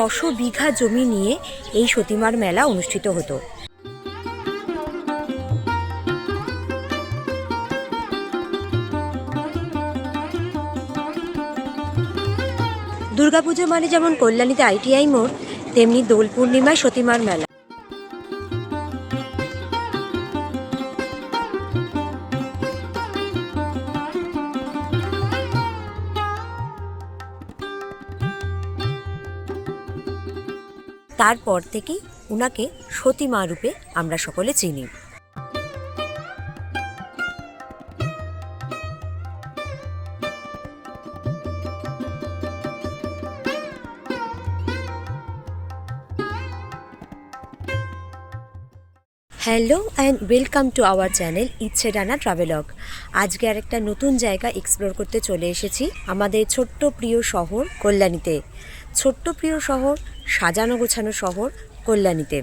ছশো বিঘা জমি নিয়ে এই সতীমার মেলা অনুষ্ঠিত হতো। দুর্গাপুজো মানে যেমন কল্যাণীতে আইটিআই মোড়, তেমনি দোল পূর্ণিমায় সতীমার মেলা। তারপর থেকেই উনাকে সতীমা রূপে আমরা সকলে চিনি। Hello and welcome to our channel Ichhe Dana travelogue আজকে আর একটা নতুন জায়গা এক্সপ্লোর করতে চলে এসেছি, আমাদের ছোট্ট প্রিয় শহর কল্যাণীতে। ছোট্ট প্রিয় শহর, সাজানো গোছানো শহর কল্যাণীতে।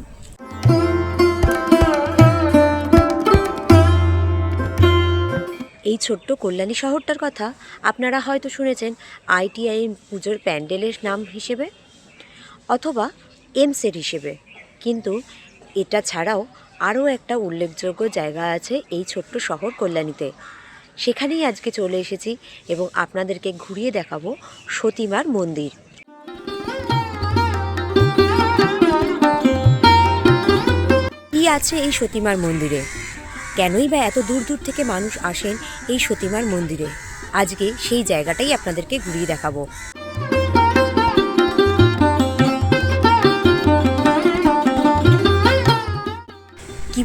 এই ছোট্ট কল্যাণী শহরটার কথা আপনারা হয়তো শুনেছেন আইটিআই পুজোর প্যান্ডেলের নাম হিসেবে, অথবা এমসের হিসেবে। কিন্তু এটা ছাড়াও আরও একটা উল্লেখযোগ্য জায়গা আছে এই ছোট্ট শহর কল্যাণীতে। সেখানেই আজকে চলে এসেছি এবং আপনাদেরকে ঘুরিয়ে দেখাবো সতীমার মন্দির। কি আছে এই সতীমার মন্দিরে? কেনই বা এত দূর দূর থেকে মানুষ আসেন এই সতীমার মন্দিরে? আজকে সেই জায়গাটাই আপনাদেরকে ঘুরিয়ে দেখাবো।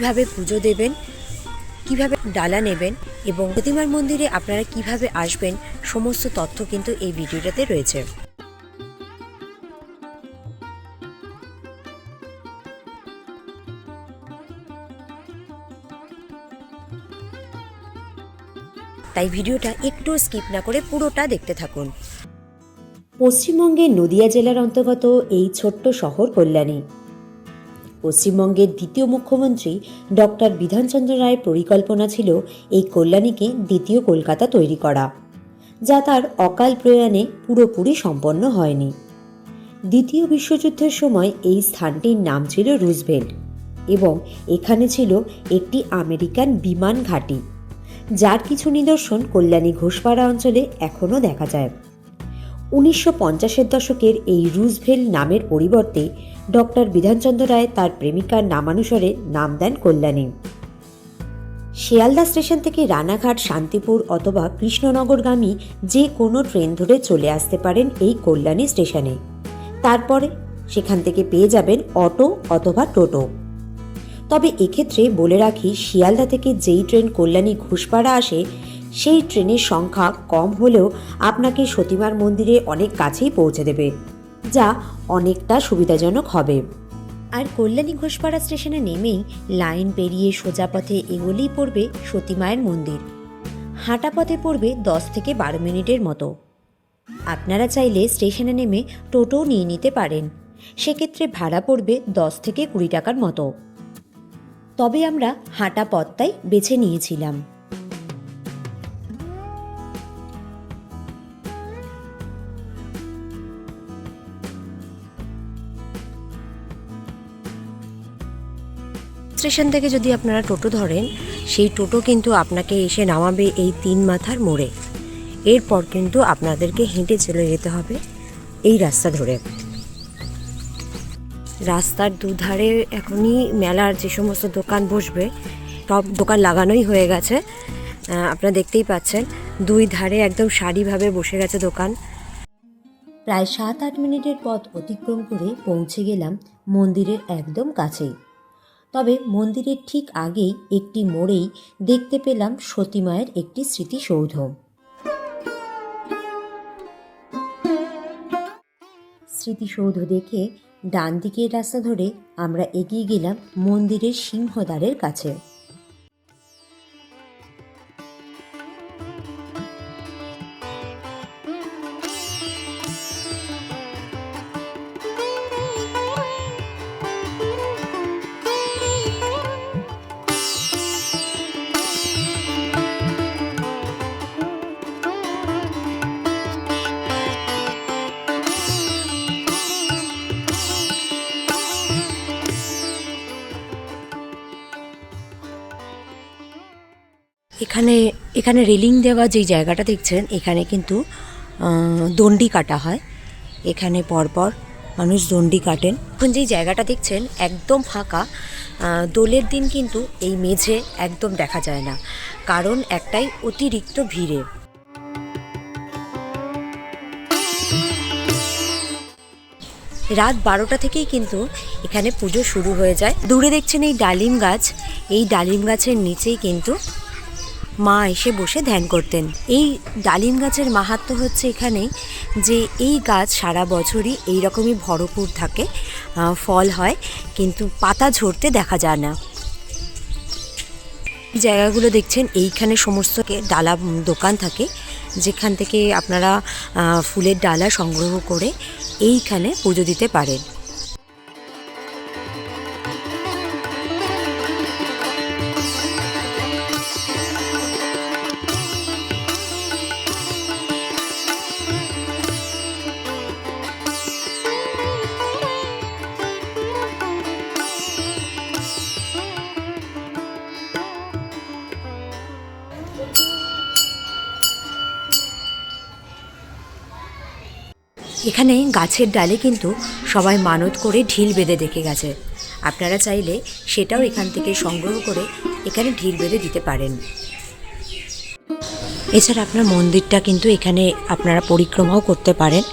কীভাবে পুজো দেবেন, কীভাবে ডালা নেবেন এবং প্রতিমার মন্দিরে আপনারা কীভাবে আসবেন, সমস্ত তথ্য কিন্তু এই ভিডিওটাতে রয়েছে। তাই ভিডিওটা একটু স্কিপ না করে পুরোটা দেখতে থাকুন। পশ্চিমবঙ্গের নদিয়া জেলার অন্তর্গত এই ছোট্ট শহর কল্যাণী। পশ্চিমবঙ্গের দ্বিতীয় মুখ্যমন্ত্রী ডক্টর বিধানচন্দ্র রায়ের পরিকল্পনা ছিল এই কল্যাণীকে দ্বিতীয় কলকাতা তৈরি করা, যা তার অকাল প্রয়াণে পুরোপুরি সম্পন্ন হয়নি। দ্বিতীয় বিশ্বযুদ্ধের সময় এই স্থানটির নাম ছিল রুজভেল্ট এবং এখানে ছিল একটি আমেরিকান বিমান ঘাঁটি, যার কিছু নিদর্শন কল্যাণী ঘোষপাড়া অঞ্চলে এখনও দেখা যায়। উনিশশো পঞ্চাশের দশকের এই রুজভেল নামের পরিবর্তে ডক্টর বিধানচন্দ্র রায় তার প্রেমিকার নামানুসারে নাম দেন কল্যাণী। শিয়ালদা স্টেশন থেকে রানাঘাট, শান্তিপুর অথবা কৃষ্ণনগরগামী যে কোনো ট্রেন ধরে চলে আসতে পারেন এই কল্যাণী স্টেশনে। তারপরে সেখান থেকে পেয়ে যাবেন অটো অথবা টোটো। তবে এক্ষেত্রে বলে রাখি, শিয়ালদা থেকে যেই ট্রেন কল্যাণী ঘুষপাড়া আসে সেই ট্রেনের সংখ্যা কম হলেও আপনাকে সতীমার মন্দিরে অনেক কাছেই পৌঁছে দেবে, যা অনেকটা সুবিধাজনক হবে। আর কল্যাণী ঘোষপাড়া স্টেশনে নেমেই লাইন পেরিয়ে সোজা পথে এগোলেই পড়বে সতীমায়ের মন্দির। হাঁটা পথে পড়বে দশ থেকে বারো মিনিটের মতো। আপনারা চাইলে স্টেশনে নেমে টোটোও নিয়ে নিতে পারেন। সেক্ষেত্রে ভাড়া পড়বে দশ থেকে কুড়ি টাকার মতো। তবে আমরা হাঁটা পথটাই বেছে নিয়েছিলাম। স্টেশন থেকে যদি আপনারা টোটো ধরেন, সেই টোটো কিন্তু আপনাকে এসে নামাবে এই তিন মাথার মোড়ে। এরপর কিন্তু আপনাদেরকে হেঁটে চলে যেতে হবে এই রাস্তা ধরে। রাস্তার দুধারে এখনই মেলার যে সমস্ত দোকান বসবে সব দোকান লাগানোই হয়ে গেছে। আপনারা দেখতেই পাচ্ছেন, দুই ধারে একদম সারিভাবে বসে গেছে দোকান। প্রায় সাত আট মিনিটের পথ অতিক্রম করে পৌঁছে গেলাম মন্দিরের একদম কাছেই। তবে মন্দিরের ঠিক আগেই একটি মোড়েই দেখতে পেলাম সতীমায়ের একটি স্মৃতিসৌধ। স্মৃতিসৌধ দেখে ডান দিকের রাস্তা ধরে আমরা এগিয়ে গেলাম মন্দিরের সিংহদ্বারের কাছে। এখানে এখানে রেলিং দেওয়া যেই জায়গাটা দেখছেন, এখানে কিন্তু দণ্ডি কাটা হয়। এখানে পরপর মানুষ দণ্ডি কাটেন। এখন যেই জায়গাটা দেখছেন, একদম ফাঁকা দোলের দিন কিন্তু এই মেঝে একদম দেখা যায় না। কারণ একটাই অতিরিক্ত ভিড়ে। রাত বারোটা থেকেই কিন্তু এখানে পুজো শুরু হয়ে যায়। দূরে দেখছেন এই ডালিম গাছ। এই ডালিম গাছের নিচেই কিন্তু মা এসে বসে ধ্যান করতেন। এই ডালিম গাছের মাহাত্ম হচ্ছে এখানে যে, এই গাছ সারা বছরই এই রকমই ভরপুর থাকে ফল হয়, কিন্তু পাতা ঝরতে দেখা যায় না। জায়গাগুলো দেখছেন, এইখানে সমস্ত ডালা দোকান থাকে, যেখান থেকে আপনারা ফুলের ডালা সংগ্রহ করে এইখানে পুজো দিতে পারেন। এখানে গাছের ডালে কিন্তু সবাই মানত করে ঢিল বেঁধে দেখে গেছে। আপনারা চাইলে সেটাও এখান থেকে সংগ্রহ করে এখানে ঢিল বেঁধে দিতে পারেন। এছাড়া আপনার মন্দিরটা কিন্তু এখানে আপনারা পরিক্রমাও করতে পারেন।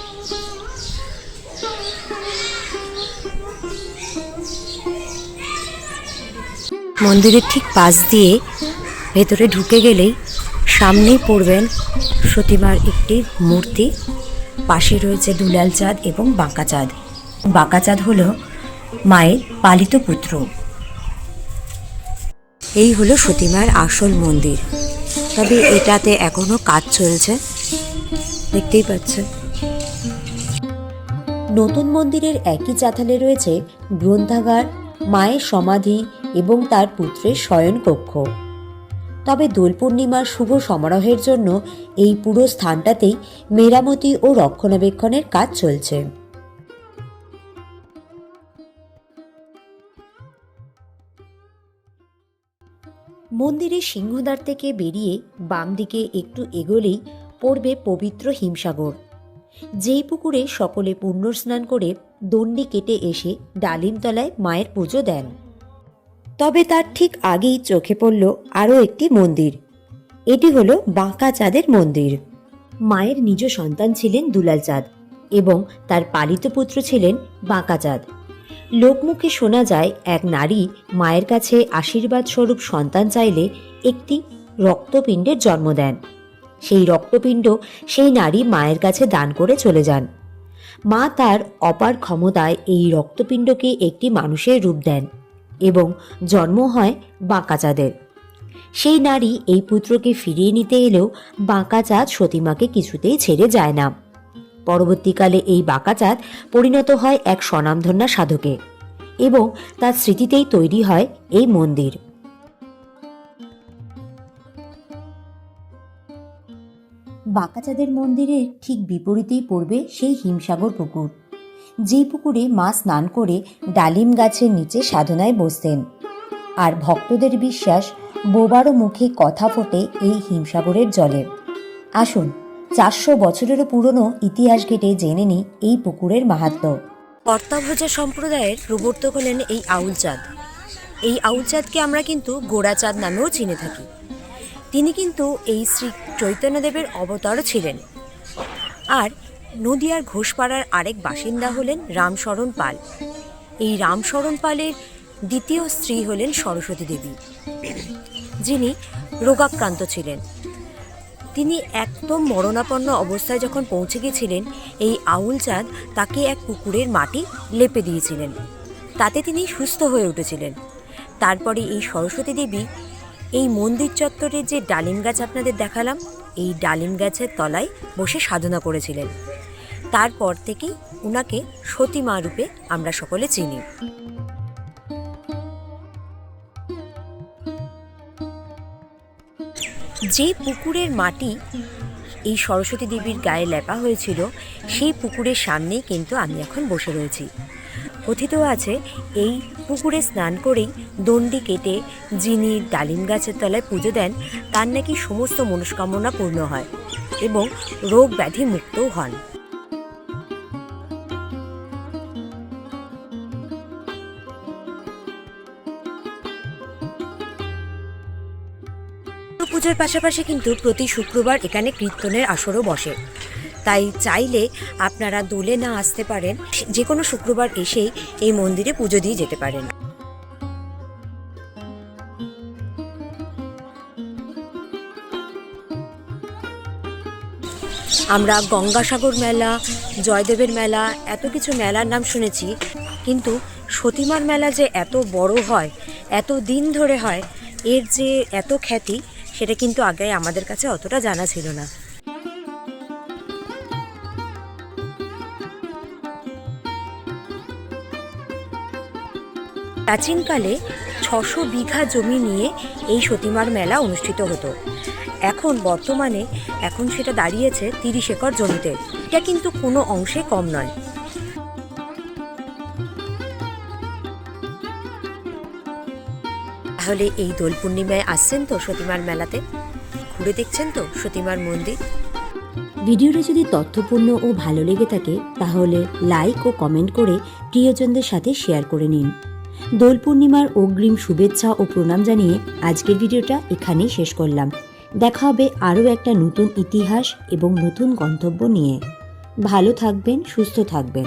মন্দিরের ঠিক পাশ দিয়ে ভেতরে ঢুকে গেলেই সামনেই পড়বেন সতীমার একটি মূর্তি। পাশে রয়েছে দুলাল চাঁদ এবং বাঁকা চাঁদ। বাঁকা চাঁদ হলো মায়ের পালিত পুত্র। এই হলো সতীমার আসল মন্দির। তবে এটাতে এখনও কাজ চলছে। দেখতেই পাচ্ছেন। নতুন মন্দিরের একই চাতালে রয়েছে গ্রন্থাগার, মায়ের সমাধি এবং তার পুত্রের শয়ন কক্ষ তবে দোল পূর্ণিমার শুভ সমারোহের জন্য এই পুরো স্থানটাতেই মেরামতি ও রক্ষণাবেক্ষণের কাজ চলছে। মন্দিরের সিংহদ্বার থেকে বেরিয়ে বাম দিকে একটু এগোলেই পড়বে পবিত্র হিমসাগর। যেই পুকুরে সকলে পুণ্য স্নান করে দণ্ডি কেটে এসে ডালিমতলায় মায়ের পুজো দেন। তবে তার ঠিক আগেই চোখে পড়ল আরও একটি মন্দির। এটি হলো বাঁকা চাঁদের মন্দির। মায়ের নিজ সন্তান ছিলেন দুলাল চাঁদ এবং তার পালিত পুত্র ছিলেন বাঁকা চাঁদ। লোকমুখে শোনা যায়, এক নারী মায়ের কাছে আশীর্বাদ স্বরূপ সন্তান চাইলে একটি রক্তপিণ্ডের জন্ম দেন। সেই রক্তপিণ্ড সেই নারী মায়ের কাছে দান করে চলে যান। মা তার অপার ক্ষমতায় এই রক্তপিণ্ডকে একটি মানুষের রূপ দেন। এবং জন্ম হয় বাঁকাচাঁদের। সেই নারী এই পুত্রকে ফিরিয়ে নিতে এলেও বাঁকাচাঁদ সতীমাকে কিছুতেই ছেড়ে যায় না। পরবর্তীকালে এই বাঁকাচাঁদ পরিণত হয় এক স্বনামধন্যা সাধকে এবং তার স্মৃতিতেই তৈরি হয় এই মন্দির। বাঁকাচাঁদের মন্দিরের ঠিক বিপরীতেই পড়বে সেই হিমসাগর পুকুর। যেই পুকুরে মা স্নান করে ডালিম গাছের নিচে সাধনায় বসতেন। আর ভক্তদের বিশ্বাস, বোবারও মুখে কথা ফোটে এই হিমসাগরের জলে। আসুন, চারশো বছরেরও পুরনো ইতিহাস ঘেটে জেনে নিই এই পুকুরের মাহাত্ম্য কর্তাভোজা সম্প্রদায়ের প্রবর্তক হলেন এই আউল চাঁদ এই আউল চাঁদকে আমরা কিন্তু গোড়া চাঁদ নামেও চিনে থাকি। তিনি কিন্তু এই শ্রী চৈতন্যদেবের অবতারও ছিলেন। আর নদিয়ার ঘোষপাড়ার আরেক বাসিন্দা হলেন রামশরণ পাল। এই রামশরণ পালের দ্বিতীয় স্ত্রী হলেন সরস্বতী দেবী, যিনি রোগাক্রান্ত ছিলেন। তিনি একদম মরণাপন্ন অবস্থায় যখন পৌঁছে গেছিলেন, এই আউল চাঁদ তাকে এক পুকুরের মাটি লেপে দিয়েছিলেন। তাতে তিনি সুস্থ হয়ে উঠেছিলেন। তারপরে এই সরস্বতী দেবী এই মন্দির চত্বরের যে ডালিম গাছ আপনাদের দেখালাম এই ডালিম গাছের তলায় বসে সাধনা করেছিলেন। তারপর থেকেই উনাকে সতীমা রূপে আমরা সকলে চিনি। যে পুকুরের মাটি এই সরস্বতী দেবীর গায়ে লেপা হয়েছিল, সেই পুকুরের সামনেই কিন্তু আমি এখন বসে রয়েছি। কথিত আছে, এই পুকুরে স্নান করেই দণ্ডি কেটে যিনি ডালিম গাছের তলায় পুজো দেন, তার নাকি সমস্ত মনস্কামনা পূর্ণ হয় এবং রোগ ব্যাধি মুক্তও হন। পুজোর পাশাপাশি কিন্তু প্রতি শুক্রবার এখানে কীর্তনের আসরও বসে। তাই চাইলে আপনারা দোলে না আসতে পারেন। যে কোনো শুক্রবার এসেই এই মন্দিরে পুজো দিয়ে যেতে পারেন। আমরা গঙ্গাসাগর মেলা, জয়দেবের মেলা, এত কিছু মেলার নাম শুনেছি। কিন্তু সতীমার মেলা যে এত বড় হয়, এত দিন ধরে হয়, এর যে এত খ্যাতি, সেটা কিন্তু আগে আমাদের কাছে অতটা জানা ছিল না। প্রাচীনকালে ছশো বিঘা জমি নিয়ে এই সতীমার মেলা অনুষ্ঠিত হতো। এখন বর্তমানে এখন সেটা দাঁড়িয়েছে তিরিশ একর জমিতে। এটা কিন্তু কোনো অংশে কম নয়। তাহলে এই দোল পূর্ণিমায় আসছেন তো সতীমার মেলাতে? ঘুরে দেখছেন তো সতীমার মন্দির? ভিডিওটা যদি তথ্যপূর্ণ ও ভালো লেগে থাকে, তাহলে লাইক ও কমেন্ট করে প্রিয়জনদের সাথে শেয়ার করে নিন। দোল পূর্ণিমার অগ্রিম শুভেচ্ছা ও প্রণাম জানিয়ে আজকের ভিডিওটা এখানেই শেষ করলাম। দেখা হবে আরও একটা নতুন ইতিহাস এবং নতুন গন্তব্য নিয়ে। ভালো থাকবেন, সুস্থ থাকবেন।